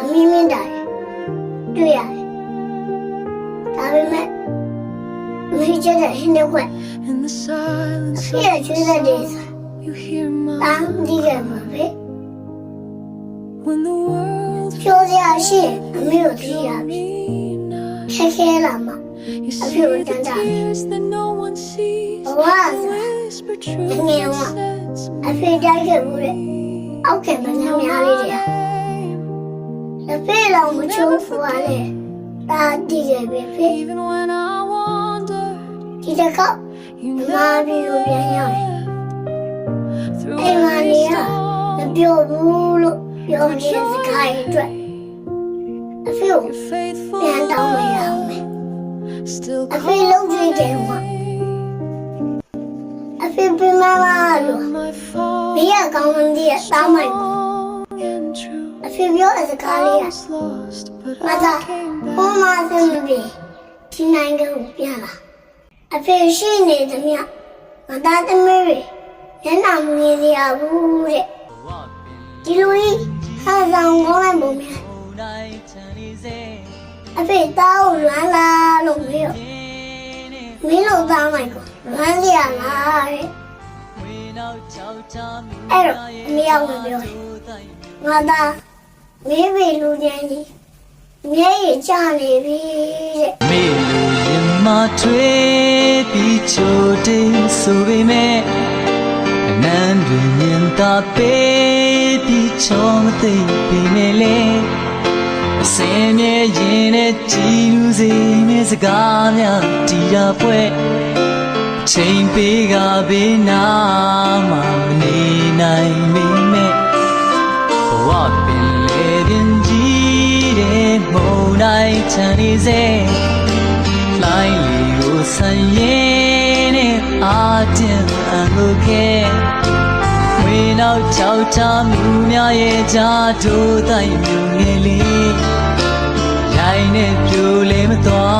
အမင်းမင်းတားတွေ့ရတယ်ဒါပေမဲ့မိကျတဲ့ဟင်းတဲ့ခွက်ဖေးချွေးတဲ့ဒေသတန်းဒီကမှာပဲပြောစရာရှိအမေကိုသိရပြီဆက်ခဲလာမှာအဖေကိုတန်းတာဘဝဆိုငယ်ကအဖေတိုက်ခဲ့မှုလေအောက်ခံမနှမ်းများလေးတရား တစ်ဖေလုံးမချိုးဖူရလေတာဒီကပဲဖေ Even when I wander ဒီတစ်ခေါက် You မာပြီးကိုပြန်ရောက်တယ် through အိမ်မ every နေရမ storm ပြောဘူးလို့ပြောနေတဲ့စကားတွေအတွက်အဖေကို You're faithful ပြန်တောင်းလိုက်ရအောင်မယ် Still အဖေလုံးကြည့်တယ်မှာအဖေပြမလာလို့ my fault ဘေးကကောင်းမင်းကြီးကတောင်းလိုက် and true အဖေပြောတဲ့စကား I လေးက was lost but မ I သာ came ဘုံ back မဆင်းမပြေဒီနိုင်ငံကိုပြန်လာအဖေရှိနေသမျှမသားသမီးတွေညနာမနေရဘူးတဲ့ဒီလိုကြီးခါဆောင်ကောင်းလိုက်ပုံများအဖေသားကိုလွမ်းလာလို့မေးတော့မင်းတို့သားမိုက်ကိုလွမ်းစီရလားတဲ့အဲ့တော့အမေရောက်ဝင်ပြောတယ် ငါသားမေးပြီလူချင်းကြီးမျက်ရည်ကျနေပြီတဲ့မေလိုရင်မထွေးပြီးချိုတင်ဆိုပေမဲ့အနန္တမြင်သာပေးပြီးချောမသိပေမဲ့လေအစင်းမြဲရင်နဲ့ကြည်လူစေနဲ့စကားများတီးရပွဲချိန်ပေးကဘေးနာမှမနေနိုင်ပေမဲ့ တိုင်းချမ်းနေစေလိုင်းလီကိုဆန်ရင်နဲ့အာတင်အန်ကိုခဲဝေနောက်ချောက်ချမြူများရဲ့ကြားတို့တိုင်းမြူငယ်လေးတိုင်းနဲ့ပြိုလဲမသွား